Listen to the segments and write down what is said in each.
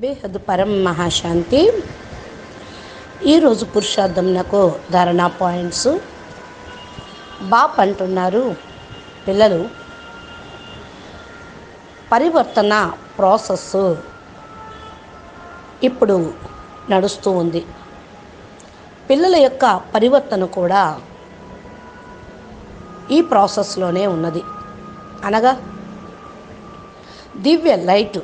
బేహద్ పరం మహాశాంతి. ఈరోజు పురుషార్థంనకు ధారణా పాయింట్స్. బాప్ అంటున్నారు పిల్లలు పరివర్తన ప్రాసెస్ ఇప్పుడు నడుస్తూ ఉంది. పిల్లల యొక్క పరివర్తన కూడా ఈ ప్రాసెస్లోనే ఉన్నది. అనగా దివ్య లైట్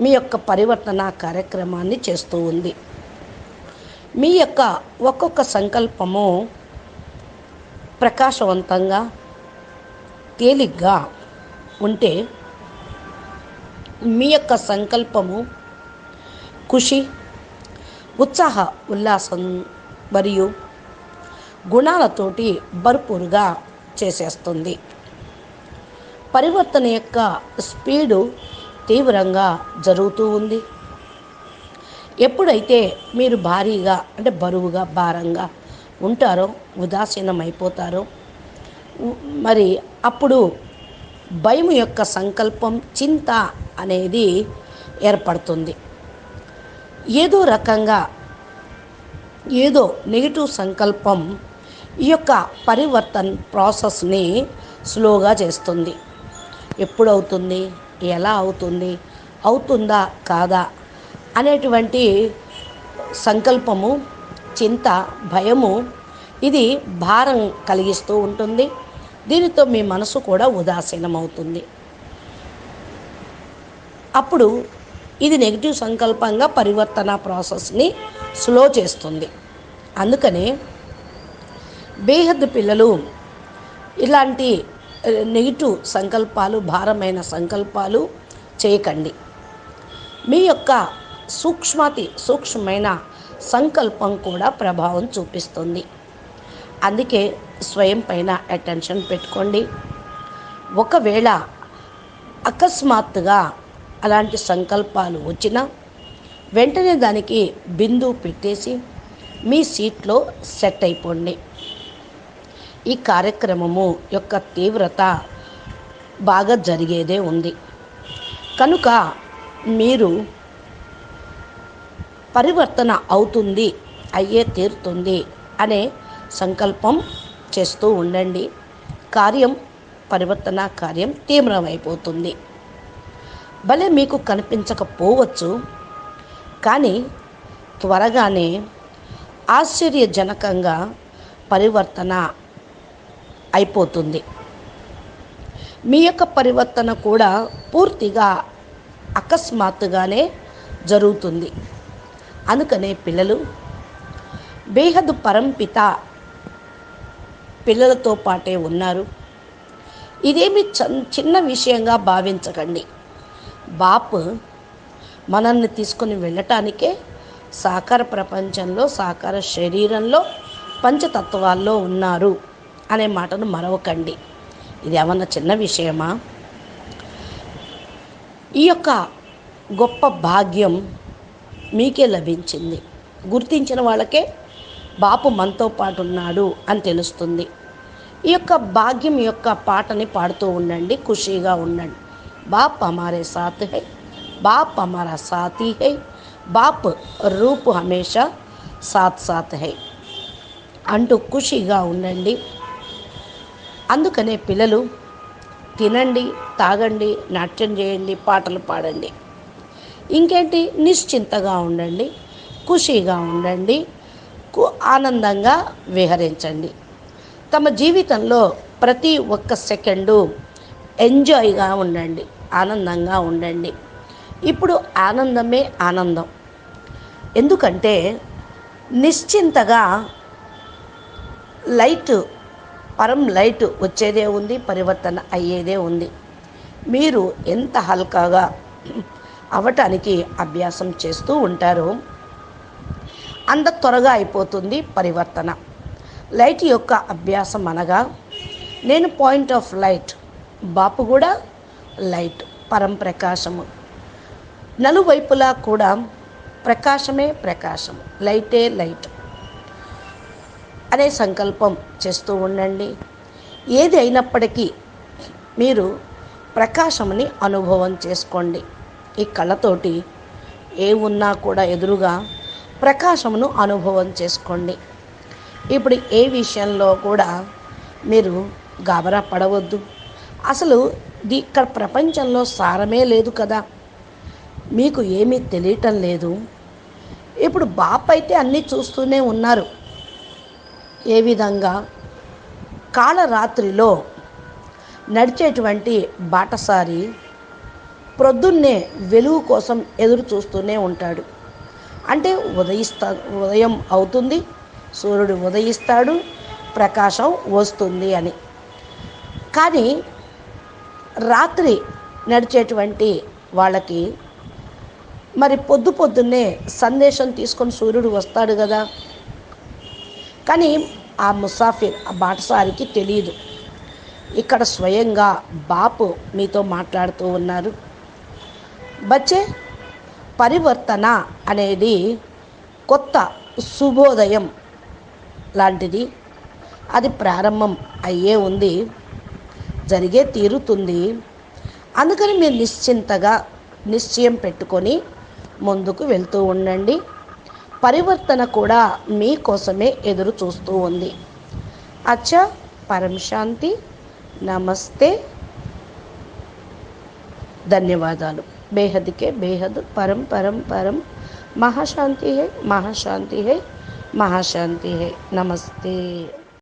మీ యొక్క పరివర్తన కార్యక్రమాన్ని చేస్తూ ఉంది. మీ యొక్క ఒక్కొక్క సంకల్పము ప్రకాశవంతంగా తేలిగ్గా ఉంటే మీ యొక్క సంకల్పము ఖుషి ఉత్సాహ ఉల్లాసం మరియు గుణాలతోటి భర్పూరుగా చేసేస్తుంది. పరివర్తన యొక్క స్పీడు తీవ్రంగా జరుగుతూ ఉంది. ఎప్పుడైతే మీరు భారీగా అంటే బరువుగా భారంగా ఉంటారో ఉదాసీనం అయిపోతారో మరి అప్పుడు భయం యొక్క సంకల్పం చింత అనేది ఏర్పడుతుంది. ఏదో రకంగా ఏదో నెగిటివ్ సంకల్పం ఈ యొక్క పరివర్తన్ ప్రాసెస్ని స్లోగా చేస్తుంది. ఎప్పుడవుతుంది? ఎలా అవుతుంది? అవుతుందా? కాదా? అనేటువంటి సంకల్పము చింత భయము ఇది భారం కలిగిస్తూ ఉంటుంది. దీనితో మీ మనసు కూడా ఉదాసీనమవుతుంది. అప్పుడు ఇది నెగిటివ్ సంకల్పంగా పరివర్తన ప్రాసెస్ని స్లో చేస్తుంది. అందుకనే బేహద్దు పిల్లలు ఇలాంటి నెగిటివ్ సంకల్పాలు భారమైన సంకల్పాలు చేయకండి. మీ యొక్క సూక్ష్మతి సూక్ష్మమైన సంకల్పం కూడా ప్రభావం చూపిస్తుంది. అందుకే స్వయం పైన అటెన్షన్ పెట్టుకోండి. ఒకవేళ అకస్మాత్తుగా అలాంటి సంకల్పాలు వచ్చినా వెంటనే దానికి బిందు పెట్టేసి మీ సీట్లో సెట్ అయిపోండి. ఈ కార్యక్రమము యొక్క తీవ్రత బాగా జరిగేదే ఉంది. కనుక మీరు పరివర్తన అవుతుంది అయ్యే తీరుతుంది అనే సంకల్పం చేస్తూ ఉండండి. కార్యం పరివర్తన కార్యం తీవ్రమైపోతుంది. భలే మీకు కనిపించకపోవచ్చు కానీ త్వరగానే ఆశ్చర్యజనకంగా పరివర్తన అయిపోతుంది. మీ యొక్క పరివర్తన కూడా పూర్తిగా అకస్మాత్తుగానే జరుగుతుంది. అందుకనే పిల్లలు బేహద్ పరంపిత పిల్లలతో పాటే ఉన్నారు. ఇదేమి చిన్న విషయంగా భావించకండి. బాప్ మనల్ని తీసుకుని వెళ్ళటానికే సాకార ప్రపంచంలో సాకార శరీరంలో పంచతత్వాల్లో ఉన్నారు. అనే మాటను మరవకండి. ఇది ఏమన్నా చిన్న విషయమా? ఈ యొక్క గొప్ప భాగ్యం మీకే లభించింది. గుర్తించిన వాళ్ళకే బాపు మనతో పాటు ఉన్నాడు అని తెలుస్తుంది. ఈ యొక్క భాగ్యం యొక్క పాటని పాడుతూ ఉండండి. ఖుషీగా ఉండండి. బాప్ హమారే సాత్ హై బాప్ హమారా సాతి హై బాప్ రూపు హమేషా సాత్ సాత్ హై అంటూ ఖుషీగా ఉండండి. అందుకనే పిల్లలు తినండి తాగండి నాట్యం చేయండి పాటలు పాడండి. ఇంకేంటి? నిశ్చింతగా ఉండండి ఖుషీగా ఉండండి కు- ఆనందంగా విహరించండి. తమ జీవితంలో ప్రతి ఒక్క సెకండు ఎంజాయ్గా ఉండండి ఆనందంగా ఉండండి. ఇప్పుడు ఆనందమే ఆనందం. ఎందుకంటే నిశ్చింతగా లైట్ పరం లైట్ వచ్చేదే ఉంది పరివర్తన అయ్యేదే ఉంది. మీరు ఎంత హల్కాగా అవటానికి అభ్యాసం చేస్తూ ఉంటారో అంత త్వరగా అయిపోతుంది పరివర్తన. లైట్ యొక్క అభ్యాసం అనగా నేను పాయింట్ ఆఫ్ లైట్ బాపు కూడా లైట్ పరం ప్రకాశము. నలువైపులా కూడా ప్రకాశమే ప్రకాశం లైటే లైట్. అనే సంకల్పం చేస్తూ ఉండండి. ఏది అయినప్పటికీ మీరు ప్రకాశముని అనుభవం చేసుకోండి. ఈ కళ్ళతోటి ఏ ఉన్నా కూడా ఎదురుగా ప్రకాశమును అనుభవం చేసుకోండి. ఇప్పుడు ఏ విషయంలో కూడా మీరు గాబరా పడవద్దు. అసలు ఇది ఇక్కడ ప్రపంచంలో సారమే లేదు కదా. మీకు ఏమీ తెలియటం లేదు. ఇప్పుడు బాప్ అయితే అన్నీ చూస్తూనే ఉన్నారు. ఏ విధంగా? కాలరాత్రిలో నడిచేటువంటి బాటసారి ప్రొద్దున్నే వెలుగు కోసం ఎదురు చూస్తూనే ఉంటాడు. అంటే ఉదయిస్తా ఉదయం అవుతుంది సూర్యుడు ఉదయిస్తాడు ప్రకాశం వస్తుంది అని. కానీ రాత్రి నడిచేటువంటి వాళ్ళకి మరి పొద్దు పొద్దున్నే సందేశం తీసుకొని సూర్యుడు వస్తాడు కదా. కానీ ఆ ముసాఫిర్ ఆ బాటసారికి తెలియదు ఇక్కడ స్వయంగా బాపు మీతో మాట్లాడుతూ ఉన్నారు. బచ్చే పరివర్తన అనేది కొత్త శుభోదయం లాంటిది. అది ప్రారంభం అయ్యే ఉంది. జరిగే తీరుతుంది. అందుకని మీరు నిశ్చింతగా నిశ్చయం పెట్టుకొని ముందుకు వెళ్తూ ఉండండి. పరివర్తన కూడా మీకోసమే ఎదురు చూస్తూ ఉంది. అచ్చా పరమశాంతి నమస్తే. ధన్యవాదాలు. బేహద్కే బేహద్ పరం పరం పరం. మహాశాంతి హై మహాశాంతి హై మహాశాంతి హై. నమస్తే.